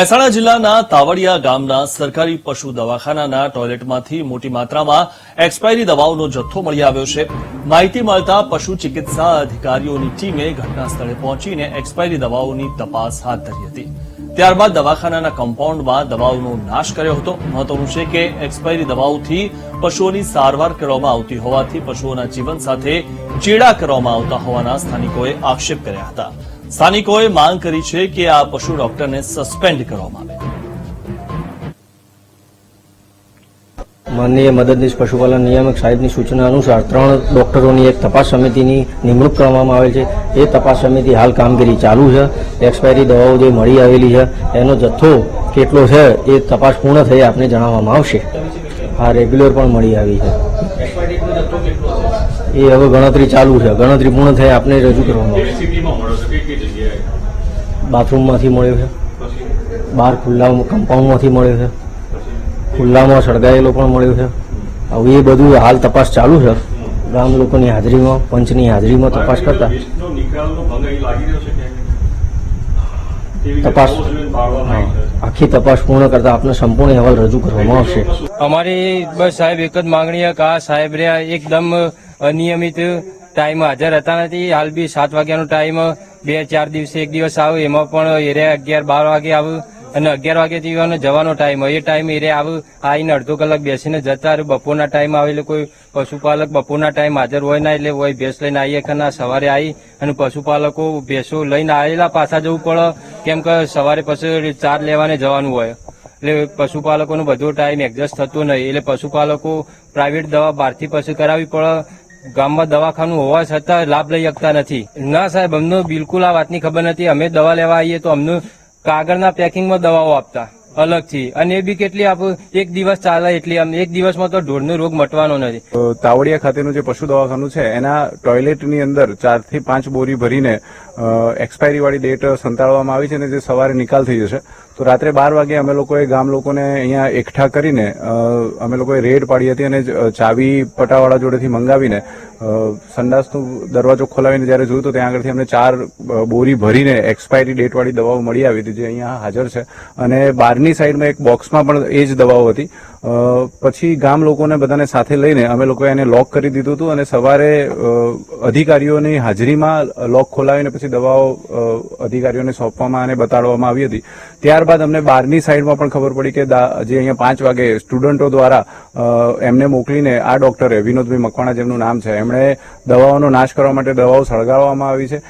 મહેસાણા જિલ્લાના તાવડિયા ગામના સરકારી પશુ દવાખાનાના ટોયલેટમાંથી મોટી માત્રામાં એક્સપાયરી દવાઓનો જથ્થો મળી આવ્યો છે. માહિતી મળતા પશુ ચિકિત્સા અધિકારીઓની ટીમે ઘટના પહોંચીને એક્સપાયરી દવાઓની તપાસ હાથ ધરી હતી. ત્યારબાદ દવાખાનાના કમ્પાઉન્ડમાં દવાઓનો નાશ કર્યો હતો. મહત્વનું છે કે એક્સપાયરી દવાઓથી પશુઓની સારવાર કરવામાં આવતી હોવાથી પશુઓના જીવન સાથે ચેડા કરવામાં આવતા હોવાના સ્થાનિકોએ આક્ષેપ કર્યા હતા. સ્થાનિકોએ માંગ કરી છે કે આ પશુ ડોક્ટરને સસ્પેન્ડ કરવામાં આવે. માનનીય મદદનીશ પશુપાલન નિયામક સાહેબની સૂચના અનુસાર ત્રણ ડોક્ટરોની એક તપાસ સમિતિની નિમણૂક કરવામાં આવેલ છે. એ તપાસ સમિતિ હાલ કામગીરી ચાલુ છે. એક્સપાયરી દવાઓ જે મળી આવેલી છે, એનો જથ્થો કેટલો છે, એ તપાસ પૂર્ણ થઈ આપને જણાવવામાં આવશે. આ રેગ્યુલર પણ મળી આવી છે. એ હવે ગણતરી ચાલુ છે. ગણતરી પૂર્ણ થઈ આપને રજૂ કરવામાં બાથરૂમમાંથી મળ્યો છે. બહાર ખુલ્લા કમ્પાઉન્ડમાંથી મળ્યો છે. ખુલ્લામાં સળગાયેલો પણ મળ્યો છે. હવે એ બધું હાલ તપાસ ચાલુ છે. ગામ લોકોની હાજરીમાં, પંચની હાજરીમાં તપાસ કરતા. તપાસ આખી તપાસ પૂર્ણ કરતા આપને સંપૂર્ણ અહેવાલ રજૂ કરવામાં આવશે. અમારી બસ સાહેબ એક જ માંગણી કે આ સાહેબ રહ્યા એકદમ અનિયમિત ટાઈમ હાજર હતા નથી. હાલ બી સાત વાગ્યાનો ટાઈમ બે ચાર દિવસે એક દિવસ આવે એમાં પણ એરિયા અગિયાર બાર વાગે આવે અને અગિયાર વાગે એવાનો જવાનો ટાઈમ હોય. એ ટાઈમ એ આવે આવીને અડધો કલાક બેસીને જતા રહે. બપોરના ટાઈમ આવે એટલે કોઈ પશુપાલક બપોરના ટાઈમ હાજર હોય ના એટલે હોય ભેંસ લઈને આવીએ ખના સવારે આવી અને પશુપાલકો ભેંસો લઈને આવેલા પાછા જવું પડે. કેમ કે સવારે પછી ચાર લેવાને જવાનું હોય. એટલે પશુપાલકોનો બધો ટાઈમ એડજસ્ટ થતો નહીં. એટલે પશુપાલકો પ્રાઇવેટ દવા બહારથી પછી કરાવવી પડે. ગામમાં દવાખાનું હોવા છતાં લાભ લઈ શકતા નથી. ના સાહેબ, અમને બિલકુલ આ વાતની ખબર નથી. અમે દવા લેવા આવીએ તો અમને કાગળના પેકિંગમાં દવાઓ આપતા. અલગથી. અને એ બી કેટલી આપ એક દિવસ ચાલે એટલી આમ એક દિવસમાં તો ઢોરનો રોગ મટવાનો નથી. તાવડિયા ખાતેનું જે પશુ દવાખાનું છે, એના ટોયલેટની અંદર ચારથી પાંચ બોરી ભરીને એક્સપાયરી વાળી ડેટ સંતાડવામાં આવી છે અને જે સવારે નિકાલ થઈ જશે, તો રાત્રે બાર વાગે અમે લોકોએ ગામ લોકોને અહીંયા એકઠા કરીને અમે લોકોએ રેડ પાડી હતી અને ચાવી પટાવાળા જોડેથી મંગાવીને સંડાસનો દરવાજો ખોલાવીને જ્યારે જોયું તો ત્યાં આગળથી અમને ચાર બોરી ભરીને એક્સપાયરી ડેટવાળી દવાઓ મળી આવી હતી જે અહીંયા હાજર છે. અને બહારની સાઈડમાં એક બોક્સમાં પણ એ જ દવાઓ હતી. પછી ગામ લોકોને બધાને સાથે લઈને અમે લોકોએ એને લોક કરી દીધું હતું અને સવારે અધિકારીઓની હાજરીમાં લોક ખોલાવીને પછી દવાઓ અધિકારીઓને સોંપવામાં અને બતાડવામાં આવી હતી. ત્યારબાદ અમને બહારની સાઈડમાં પણ ખબર પડી કે જે અહીંયા પાંચ વાગે સ્ટુડન્ટો દ્વારા એમને મોકલીને આ ડોક્ટરે વિનોદભાઈ મકવાણા જેમનું નામ છે, એમણે દવાઓનો નાશ કરવા માટે દવાઓ સળગાવવામાં આવી છે.